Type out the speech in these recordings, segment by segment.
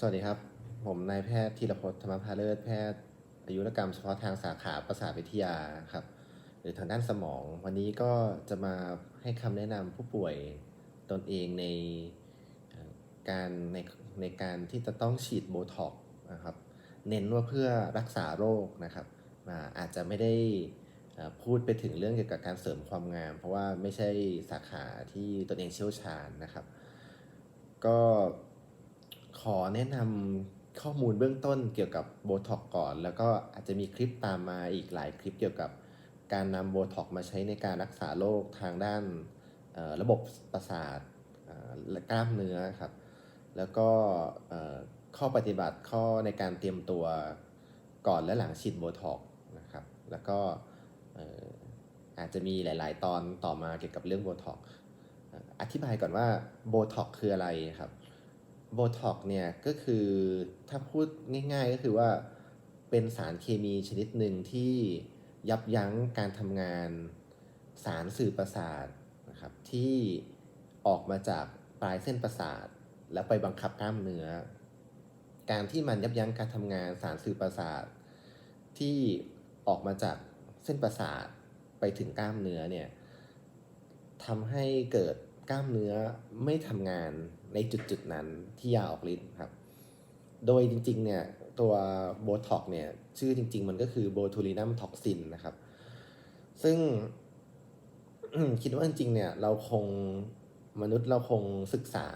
สวัสดีครับ ผมนายแพทย์ธีรพจน์ธรรมพาเลิศแพทย์อายุรกรรมเฉพาะทางสาขาประสาทวิทยาครับ หรือทางด้านสมอง วันนี้ก็จะมาให้คำแนะนำผู้ป่วยตนเองในการในในการที่จะต้องฉีดโบท็อกนะครับ เน้นว่าเพื่อรักษาโรคนะครับอาจจะไม่ได้พูดไปถึงเรื่องเกี่ยวกับการเสริมความงาม เพราะว่าไม่ใช่สาขาที่ตนเองเชี่ยวชาญนะครับ ก็ ขอแนะนำข้อมูลเบื้องต้นเกี่ยวกับโบท็อกก่อน แล้วก็อาจจะมีคลิปตามมาอีกหลายคลิปเกี่ยวกับการนำโบท็อกมาใช้ในการรักษาโรคทางด้านระบบประสาทและกล้ามเนื้อครับ แล้วก็ข้อปฏิบัติข้อในการเตรียมตัวก่อนและหลังฉีดโบท็อกนะครับ แล้วก็อาจจะมีหลาย ๆ ตอนต่อมาเกี่ยวกับเรื่องโบท็อกอธิบายก่อนว่าโบท็อกคืออะไรครับ โบท็อกเนี่ยก็คือถ้าพูดง่ายๆก็คือว่าเป็นสารเคมีชนิดหนึ่งที่ยับยั้งการทำงานสารสื่อประสาทนะครับที่ออกมาจากปลายเส้นประสาท แล้วไปบังคับกล้ามเนื้อ การที่มันยับยั้งการทำงานสารสื่อประสาท ที่ออกมาจากเส้นประสาทไปถึงกล้ามเนื้อเนี่ยทำให้เกิด กล้ามเนื้อไม่ทำงานในจุดๆนั้นที่ยาออกฤทธิ์ครับ โดยจริงๆเนี่ยตัวโบท็อกเนี่ยชื่อจริง ๆ มันก็คือโบทูลินัมท็อกซินนะครับ ซึ่งคิดว่าจริงๆเนี่ยเราคงมนุษย์เราคงศึกษา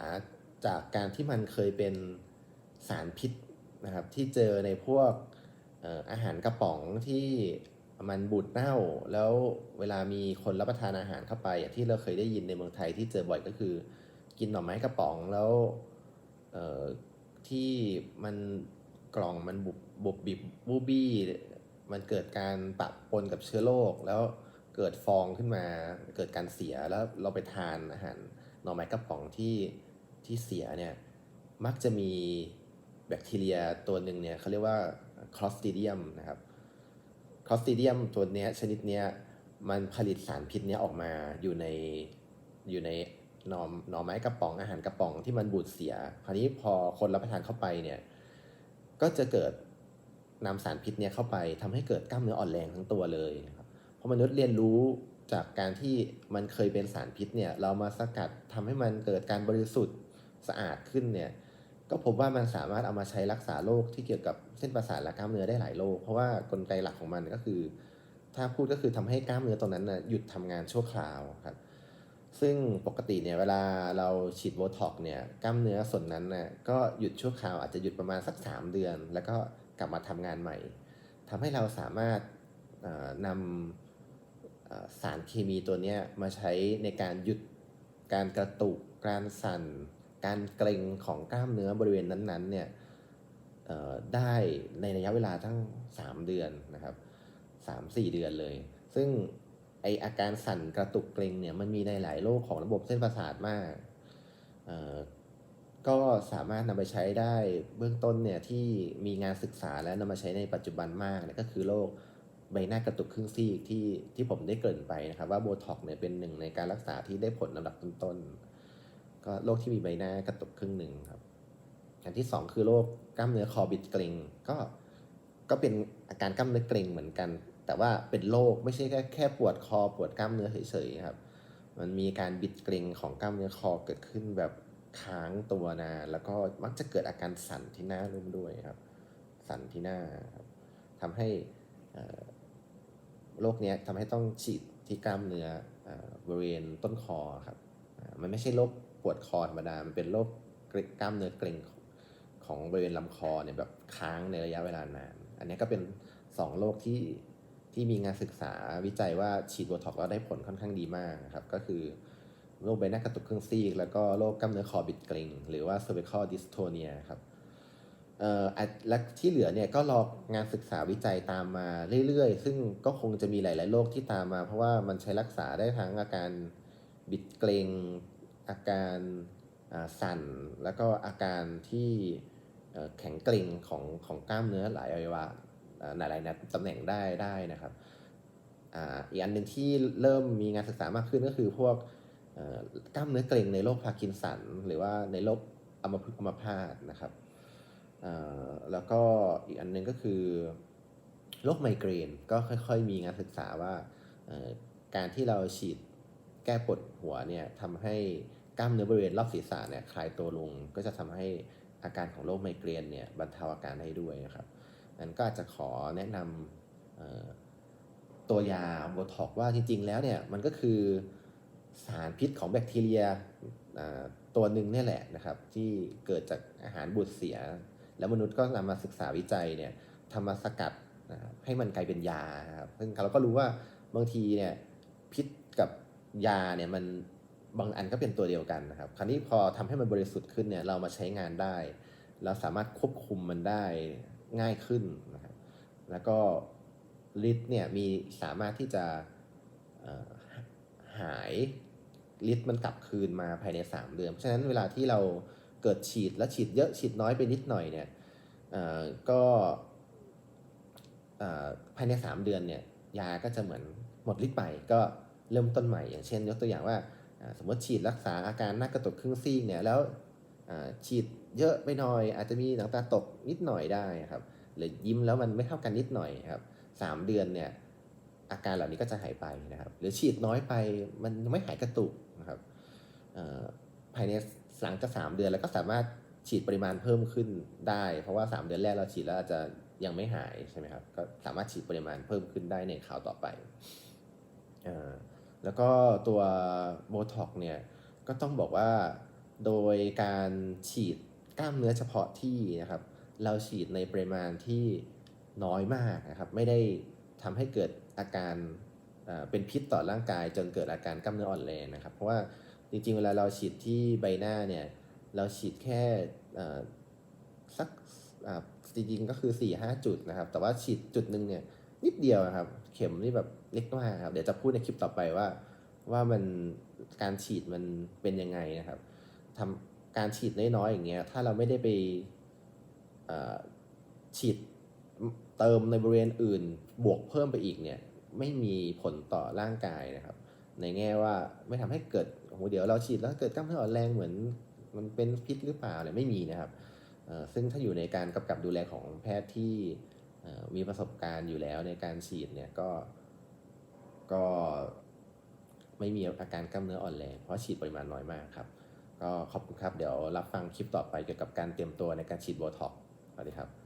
จากการที่มันเคยเป็นสารพิษนะครับที่เจอในพวกอาหารกระป๋องที่ มันบูดเน่า แล้วเวลามีคนรับประทานอาหารเข้าไปที่เราเคยได้ยินในเมืองไทยที่เจอบ่อยก็คือ กินหน่อไม้กระป๋องแล้วเออที่มันกล่องมันบุบบุบบิบบูบี้ มันเกิดการปะปนกับเชื้อโรคแล้วเกิดฟองขึ้นมาเกิดการเสียแล้วเราไปทานอาหารหน่อไม้กระป๋องที่ที่เสียเนี่ยมักจะมีแบคทีเรียตัวหนึ่งเนี่ยเขาเรียกว่า Clostridium นะครับ Clostridium ตัวเนี้ยชนิดเนี้ยมันผลิตสารพิษเนี้ยออกมาอยู่ในอยู่ในหน่อหน่อไม้กระป๋องอาหารกระป๋องที่มันบูดเสีย คราวนี้พอคนรับประทานเข้าไปเนี่ยก็จะเกิดนำสารพิษเนี่ยเข้าไปทำให้เกิดกล้ามเนื้ออ่อนแรงทั้งตัวเลยครับเพราะมนุษย์เรียนรู้จากการที่มันเคยเป็นสารพิษเนี่ยเรามาสกัดทำให้มันเกิดการบริสุทธิ์สะอาดขึ้นเนี่ย ก็พบว่ามันสามารถเอามาใช้รักษาโรคที่เกี่ยวกับเส้นประสาทและกล้ามเนื้อได้หลายโรคเพราะว่ากลไกหลักของมันก็คือ ถ้าพูดก็คือทำให้กล้ามเนื้อตรงนั้นนะหยุดทำงานชั่วคราวครับซึ่งปกติเนี่ยเวลาเราฉีดโบท็อกเนี่ยกล้ามเนื้อส่วนนั้นน่ะก็หยุดชั่วคราวอาจจะหยุดประมาณสัก 3 เดือน แล้วก็กลับมาทำงานใหม่ทำให้เราสามารถนำสารเคมีตัวนี้มาใช้ในการหยุดการกระตุกการสั่น การเกร็งของกล้ามเนื้อบริเวณนั้นๆเนี่ยได้ในระยะเวลาทั้ง 3 เดือนนะครับ3-4 เดือนเลย ซึ่งไออาการสั่นกระตุกเกร็งเนี่ยมันมีในหลายโรคของระบบเส้นประสาทมาก ก็สามารถนำไปใช้ได้เบื้องต้นเนี่ยที่มีงานศึกษาและนำมาใช้ในปัจจุบันมากเนี่ยก็คือโรคใบหน้ากระตุกครึ่งซีกที่ที่ผมได้เกริ่นไปนะครับว่าโบท็อกเนี่ยเป็นหนึ่งในการรักษาที่ได้ผลลำดับต้นๆ ก็โรคที่มีใบหน้ากระตุกครึ่งหนึ่งครับอันที่สองคือโรคกล้ามเนื้อคอบิดเกร็งก็ก็เป็นอาการกล้ามเนื้อเกร็งเหมือนกัน แต่ว่าเป็นโรคไม่ใช่แค่แค่ปวดคอปวดกล้ามเนื้อเฉยๆครับ มันมีการบิดเกร็งของกล้ามเนื้อคอเกิดขึ้นแบบค้างตัวนานแล้วก็มักจะเกิดอาการสั่นที่หน้าร่วมด้วยครับ สั่นที่หน้าครับทำให้โรคเนี้ยทำให้ต้องฉีดที่กล้ามเนื้ออบริเวณต้นคอครับ มันไม่ใช่โรคปวดคอธรรมดา มันเป็นโรคกกล้ามเนื้อเกร็งของบริเวณลำคอเนี่ยแบบค้างในระยะเวลานาน อันนี้ก็เป็นสองโรคที่ที่มีงานศึกษาวิจัยว่าฉีดโบท็อกแล้วได้ผลค่อนข้างดีมากนะครับ ก็คือโรคใบหน้ากระตุกเครึ่องซีก แล้วก็โรคกล้ามเนื้อคอบิดเกร็งหรือว่า cervical dystonia ครับเอ่อและที่เหลือเนี่ยก็รองานศึกษาวิจัยตามมาเรื่อยๆ ซึ่งก็คงจะมีหลาย ๆ โรคที่ตามมา เพราะว่ามันใช้รักษาได้ทั้งอาการ บิดเกรงอาการสั่น แล้วก็อาการที่แข็งเกร็งของของกล้ามเนื้อหลายอวัยวะอ่าหลายๆตำแหน่งได้ได้นะครับอ,อีกอันหนึ่งที่เริ่มมีงานศึกษามากขึ้นก็คือพวกกล้ามเนื้อเกร็งในโรคพาร์กินสัน หรือว่าในโรคอัมพฤกษ์อัมพาตนะครับแล้วก็อีกอันหนึงก็คือโรคไมเกรนก็ค่อย ๆ มีงานศึกษาว่าการที่เราฉีด แก้ปวดหัวเนี่ยทำให้กล้ามเนื้อบริเวณรอบศีรษะเนี่ยคลายตัวลง ก็จะทำให้อาการของโรคไมเกรนเนี่ยบรรเทาอาการได้ด้วยนะครับนั้นก็อาจจะขอแนะนำตัวยาโบท็อกว่าจริง ๆ แล้วเนี่ยมันก็คือสารพิษของแบคทีเรียตัวหนึ่งนี่แหละนะครับ ที่เกิดจากอาหารบูดเสีย แล้วมนุษย์ก็นำมาศึกษาวิจัยเนี่ยทำมาสกัดนะครับให้มันกลายเป็นยาครับซึ่งเราก็รู้ว่าบางทีเนี่ยพิษกับ ยาเนี่ยมันบางอันก็เป็นตัวเดียวกันนะครับ คราวนี้พอทำให้มันบริสุทธิ์ขึ้นเนี่ยเรามาใช้งานได้ เราสามารถควบคุมมันได้ง่ายขึ้นนะครับ แล้วก็ฤทธิ์เนี่ยมีสามารถที่จะหายฤทธิ์มันกลับคืนมาภายใน 3 เดือน เพราะฉะนั้นเวลาที่เราเกิดฉีดแล้วฉีดเยอะฉีดน้อยไปนิดหน่อยเนี่ยก็ภายใน 3 เดือนเนี่ยยาก็จะเหมือนหมดฤทธิ์ไปก็ เริ่มต้นใหม่ อย่างเช่น ยกตัวอย่างว่าสมมติฉีดรักษาอาการหน้ากระตุกครึ่งซีกเนี่ยแล้วฉีดเยอะไปหน่อย อาจจะมีหนังตาตกนิดหน่อยได้ครับหรือยิ้มแล้วมันไม่เท่ากันนิดหน่อยครับสามเดือนเนี่ยอาการเหล่านี้ก็จะหายไปนะครับหรือฉีดน้อยไปมันไม่หายกระตุกนะครับภายในหลังจากสามเดือนแล้วก็สามารถฉีดปริมาณเพิ่มขึ้นได้ เพราะว่า 3 เดือนแรกเราฉีดแล้วอาจจะยังไม่หายใช่ไหมครับก็สามารถฉีดปริมาณเพิ่มขึ้นได้ในคราวต่อไปอ่อ แล้วก็ตัวโบท็อกเนี่ยก็ต้องบอกว่าโดยการฉีดกล้ามเนื้อเฉพาะที่นะครับเราฉีดในปริมาณที่น้อยมากนะครับไม่ได้ทำให้เกิดอาการเป็นพิษต่อร่างกาย จนเกิดอาการกล้ามเนื้ออ่อนแรงนะครับ เพราะว่าจริงๆ เวลาเราฉีดที่ใบหน้าเนี่ยเราฉีดแค่สักจริงๆก็คือ4ี่ห้าจุดนะครับ แต่ว่าฉีดจุดหนึ่งเนี่ยนิดเดียวนะครับ เข็มนี่แบบเล็กมากครับ เดี๋ยวจะพูดในคลิปต่อไปว่า ว่ามันการฉีดมันเป็นยังไงนะครับทำการฉีดน้อยๆอย่างเงี้ย ถ้าเราไม่ได้ไปฉีดเติมในบริเวณอื่น บวกเพิ่มไปอีกเนี่ย ไม่มีผลต่อร่างกายนะครับ ในแง่ว่าไม่ทำให้เกิดโอ้โหเดี๋ยวเราฉีดแล้วเกิดกล้ามเนื้ออ่อนแรงเหมือนมันเป็นพิษหรือเปล่าเนี่ยไม่มีนะครับซึ่งถ้าอยู่ในการกำกับดูแลของแพทย์ที่ มีประสบการณ์อยู่แล้วในการฉีดเนี่ยก็ก็ไม่มีอาการกล้ามเนื้ออ่อนแรงเพราะฉีดปริมาณน้อยมากครับ ก็ขอบคุณครับ เดี๋ยวรับฟังคลิปต่อไปเกี่ยวกับการเตรียมตัวในการฉีดโบท็อกสวัสดีครับ